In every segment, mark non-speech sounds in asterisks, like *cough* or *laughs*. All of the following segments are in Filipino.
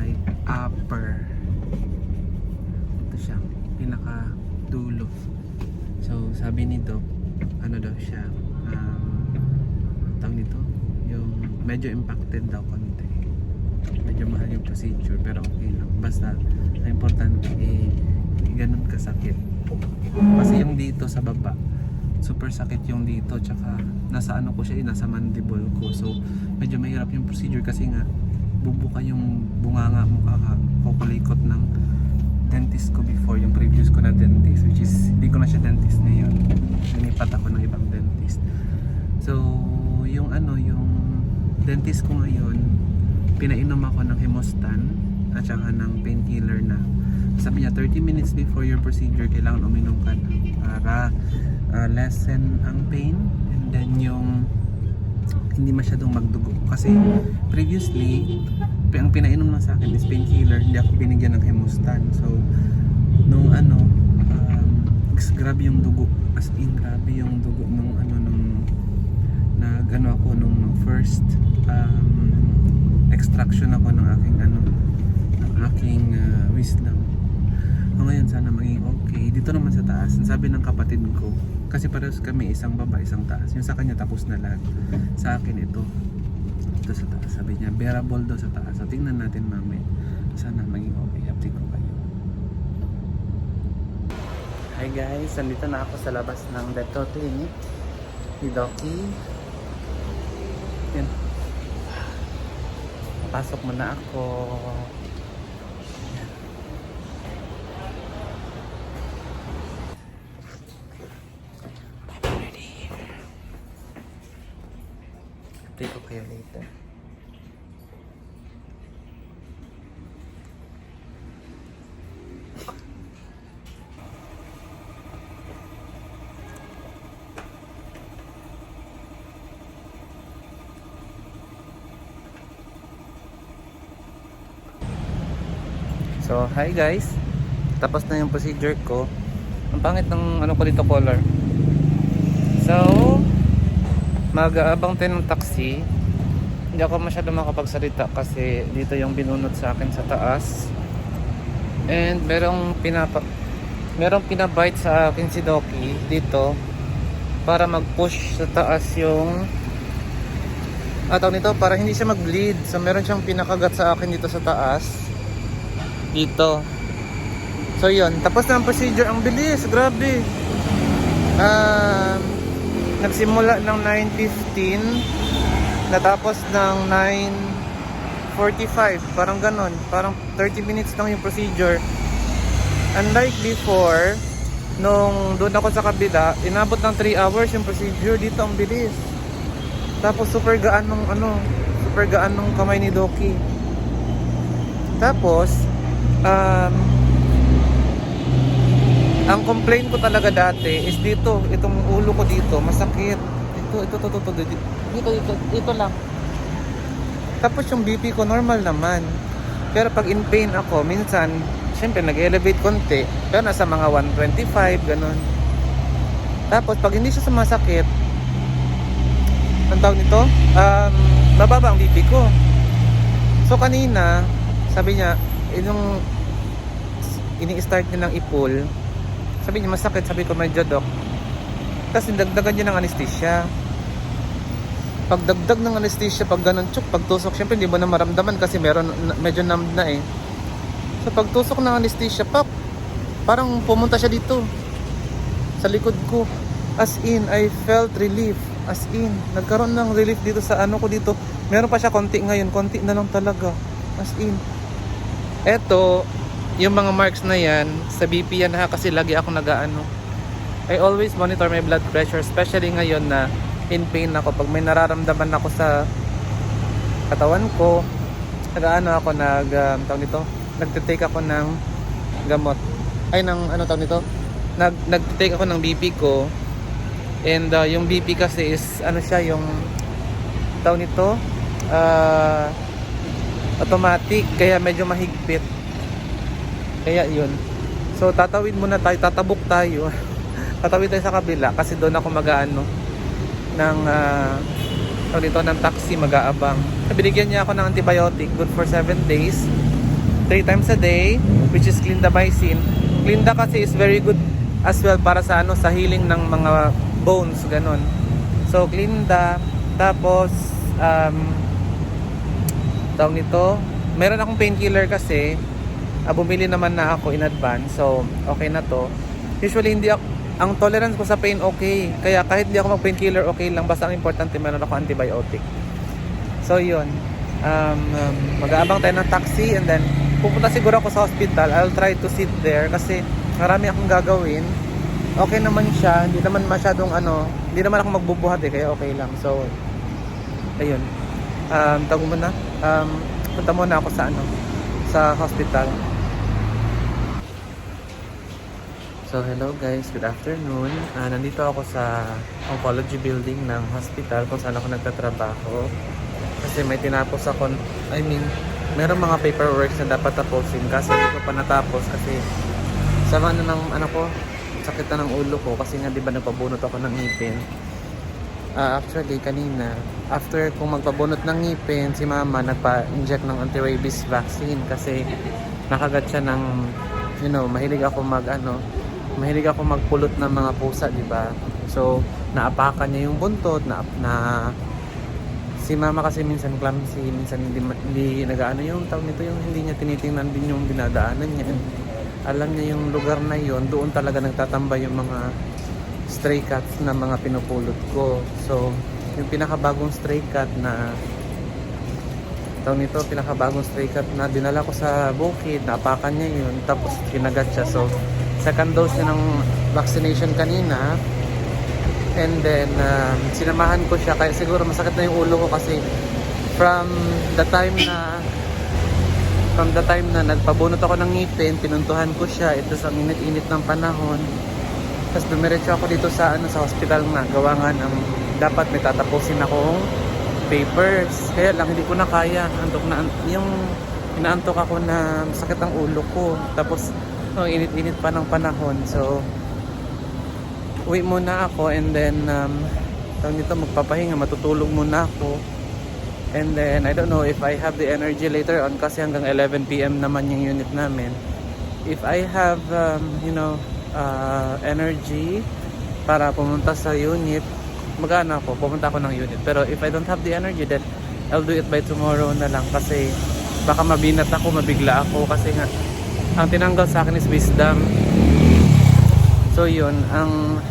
right upper. Ito siya pinaka dulo so sabi nito ano daw siya um, tawag nito yung medyo impacted daw konti. Medyo mahal yung procedure pero okay lang. Basta ang importante eh ganun kasakit. Kasi yung dito sa baba super sakit yung dito tsaka nasa ano ko siya eh, nasa mandible ko. So medyo mahirap yung procedure kasi nga bubuka yung bunganga mo kaka kukulikot ng dentist ko before yung previous ko na dentist which is hindi ko na siya dentist ngayon. Linipat ako ng ibang dentist. So yung ano yung dentist ko ngayon pinainom ako ng hemostan at saka ng painkiller na sabi niya 30 minutes before your procedure kailangan uminom ka na para uh, lessen ang pain. And then yung hindi masyadong magdugo. Kasi previously ang pinainom lang sa akin is painkiller. Hindi ako binigyan ng hemostan so nung ano um, grabe yung dugo. As in grabe yung dugo nung ano nung nag ano ako nung first um, extraction ako ng aking ano ng aking uh, wisdom. O ngayon sana maging okay. Dito naman taas ang sabi ng kapatid ko kasi parehas kami isang baba isang taas. Yung sa kanya tapos na lahat. Sa akin ito. Ito sa taas sabi niya bearable daw sa taas. So tingnan natin mamaya. Sana maging okay. Update ko kayo. Hi guys, nandito na ako sa labas ng Dental Clinic ni Doki. Yan. Pasok muna ako Ready. Update ko kayo later. So, hi guys. Tapos na yung procedure ko. Ang pangit ng ano ko dito color. So, mag-aabang tayo ng taxi. Hindi ako masyado makapagsalita kasi dito yung binunot sa akin sa taas. And merong pinapa merong pinabite sa akin si Doki dito para mag-push sa taas yung ataw nito para hindi siya mag-bleed. So meron siyang pinakagat sa akin dito sa taas. Dito. So yun, tapos na ang procedure. Ang bilis, grabe. Um, nagsimula ng 9.15 natapos ng 9.45 parang ganon. Parang 30 minutes lang yung procedure. Unlike before nung doon ako sa kabila inabot ng 3 hours yung procedure. Dito ang bilis. Tapos super gaan nung ano super gaan nung kamay ni Doki. Tapos um, ang complaint ko talaga dati is dito, itong ulo ko dito, masakit. Ito, ito, ito, ito, ito, dito, dito, dito lang. Tapos yung BP ko normal naman. Pero pag in pain ako, minsan, syempre nag-elevate konti, pero nasa mga 125, ganun. Tapos pag hindi siya sumasakit, ang tawag nito, um, bababa ang BP ko. So kanina, sabi niya, yung ini-start niya ng ipul, sabi niya masakit, sabi ko medyo dok. Tapos nindagdagan niya ng anesthesia. Pagdagdag ng anesthesia, pag ganun tsuk, pagtusok, syempre hindi mo na maramdaman kasi meron, medyo numbed na eh. So pagtusok ng anesthesia, pak, parang pumunta siya dito. Sa likod ko. As in, I felt relief. As in, nagkaroon ng relief dito sa ano ko dito. Meron pa siya konti ngayon, konti na lang talaga. As in. Eto, yung mga marks na yan, sa BP yan ha, kasi lagi ako nagaano. I always monitor my blood pressure, especially ngayon na in pain ako. Pag may nararamdaman ako sa katawan ko, nagaano ako, nag, um, tawag nito, nagtitake ako ng gamot. Ay, ng, ano tawag nito? Nag, nagtitake ako ng BP ko. And uh, yung BP kasi is, ano siya, yung, tawag nito, ah, automatic, kaya medyo mahigpit. Kaya yun. So tatawid muna tayo, tatabok tayo. *laughs* Tatawid tayo sa kabila kasi doon ako mag-ano ng uh, dito ng taxi mag-aabang. Binigyan niya ako ng antibiotic good for 7 days. 3 times a day which is clindamycin. Clinda kasi is very good as well para sa ano sa healing ng mga bones ganun. So clinda tapos um tawag nito, meron akong painkiller kasi ah, bumili naman na ako in advance. So okay na to. Usually hindi ako ang tolerance ko sa pain okay. Kaya kahit hindi ako mag painkiller okay lang basta ang importante meron ako antibiotic. So yun. Um, um, mag-aabang tayo ng taxi and then pupunta siguro ako sa hospital. I'll try to sit there kasi marami akong gagawin. Okay naman siya, hindi naman masyadong ano, hindi naman ako magbubuhat eh, kaya okay lang. So, ayun. Um, tago mo na. Um, punta muna ako sa ano, sa hospital. So, hello guys. Good afternoon. Ah, nandito ako sa oncology building ng hospital kung saan ako nagtatrabaho. Kasi may tinapos ako, I mean, meron mga paperwork na dapat tapusin kasi hindi ko pa natapos kasi sama na ng ano ko, sakit na ng ulo ko kasi nga di ba nagpabunot ako ng ngipin. Ah, actually, kanina, after kung magpabunot ng ngipin, si mama nagpa-inject ng anti-rabies vaccine kasi nakagat siya ng, you know, mahilig ako mag, ano, mahilig ako magpulot ng mga pusa, di ba? So, naapakan niya yung buntot, na, na si mama kasi minsan clumsy, minsan hindi, hindi nagaano yung tawag nito, yung hindi niya tinitingnan din yung dinadaanan niya. Alam niya yung lugar na yon doon talaga nagtatambay yung mga stray cats na mga pinupulot ko. So, yung pinakabagong stray cat na tawag nito, pinakabagong stray cat na dinala ko sa bukid, napakan niya yun, tapos kinagat siya. So, second dose niya ng vaccination kanina. And then, um, sinamahan ko siya, kaya siguro masakit na yung ulo ko kasi from the time na from the time na nagpabunot ako ng ngipin, pinuntuhan ko siya, ito sa init-init ng panahon. Tapos dumiretso ako dito sa ano sa hospital na gawa nga ng dapat may tatapusin akong papers. Kaya lang hindi ko na kaya. Antok na yung inaantok ako na sakit ang ulo ko. Tapos oh, init-init pa ng panahon. So uwi muna ako and then um, tawag nito magpapahinga, matutulog muna ako. And then I don't know if I have the energy later on kasi hanggang 11 PM naman yung unit namin. If I have um, you know uh, energy para pumunta sa unit, magana ako, pumunta ako ng unit. Pero if I don't have the energy, then I'll do it by tomorrow na lang kasi baka mabinat ako, mabigla ako kasi nga ang tinanggal sa akin is wisdom. So yun, ang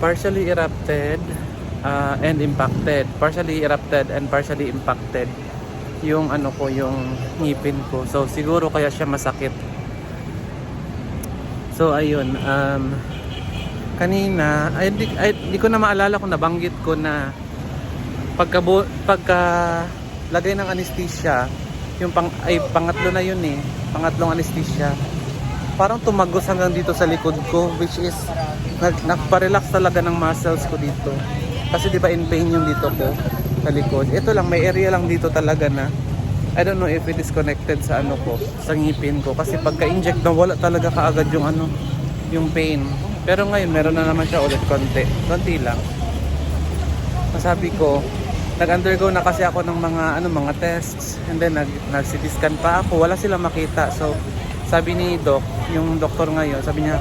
partially erupted uh, and impacted. Partially erupted and partially impacted yung ano ko, yung ngipin ko. So siguro kaya siya masakit. So ayun, um, kanina, ay di, ay, di ko na maalala kung nabanggit ko na pagka, pagka lagay ng anesthesia, yung pang, ay pangatlo na yun eh, pangatlong anesthesia, parang tumagos hanggang dito sa likod ko, which is, nag, nagpa-relax talaga ng muscles ko dito. Kasi di ba in pain yung dito ko, sa likod. Ito lang, may area lang dito talaga na, I don't know if it is connected sa ano ko, sa ngipin ko. Kasi pagka-inject na wala talaga kaagad yung ano, yung pain. Pero ngayon, meron na naman siya ulit konti. Konti lang. Masabi ko, nag-undergo na kasi ako ng mga ano mga tests and then nag nag CT scan pa ako wala silang makita so sabi ni doc yung doktor ngayon sabi niya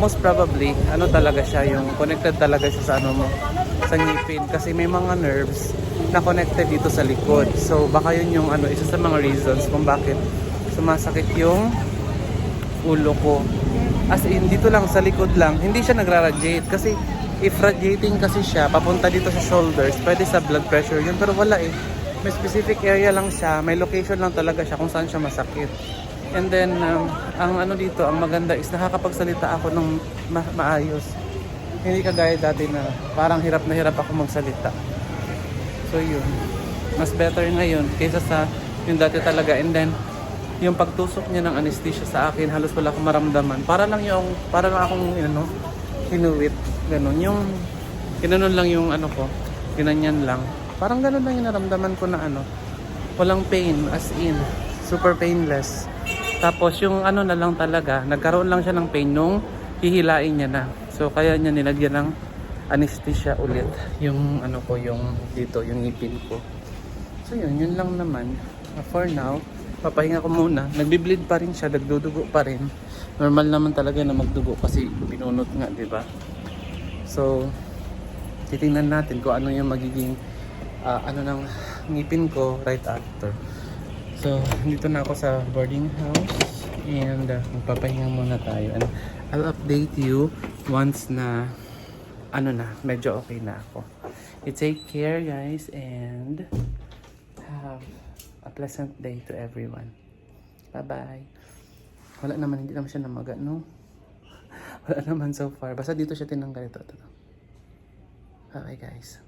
most probably ano talaga siya yung connected talaga siya sa ano mo sa ngipin kasi may mga nerves na connected dito sa likod. So baka yun yung ano isa sa mga reasons kung bakit sumasakit yung ulo ko. As in dito lang sa likod lang hindi siya nagra-radiate. Kasi if radiating kasi siya papunta dito sa shoulders pwede sa blood pressure yun. Pero wala eh. May specific area lang siya may location lang talaga siya kung saan siya masakit. And then um, ang ano dito ang maganda is nakakapagsalita ako ng ma- maayos. Hindi kagaya dati na parang hirap na hirap ako magsalita so yun. Mas better ngayon kaysa sa yung dati talaga. And then yung pagtusok niya ng anesthesia sa akin halos wala akong maramdaman. Para lang yung para lang akong ano hinuwit ganun. Yung ginanon lang yung ano ko ginanyan lang. Parang ganun lang yung naramdaman ko na ano walang pain as in super painless. Tapos yung ano na lang talaga nagkaroon lang siya ng pain nung hihilain niya na. So kaya niya nilagyan ng anesthesia ulit yung ano ko yung dito yung ngipin ko. So yun, yun lang naman. Uh, For now, papahinga ko muna. Nagbi-bleed pa rin siya, nagdudugo pa rin. Normal naman talaga na magdugo kasi binunot nga, di ba? So, titingnan natin kung ano yung magiging ah, ano ng ngipin ko right after. So, dito na ako sa boarding house and uh, magpapahinga muna tayo. And I'll update you once na ano na, medyo okay na ako. You take care guys and have a pleasant day to everyone. Bye-bye. Wala naman, hindi naman siya namaga, no? *laughs* Wala naman so far. Basta dito siya tinanggal ito. ito. Okay guys.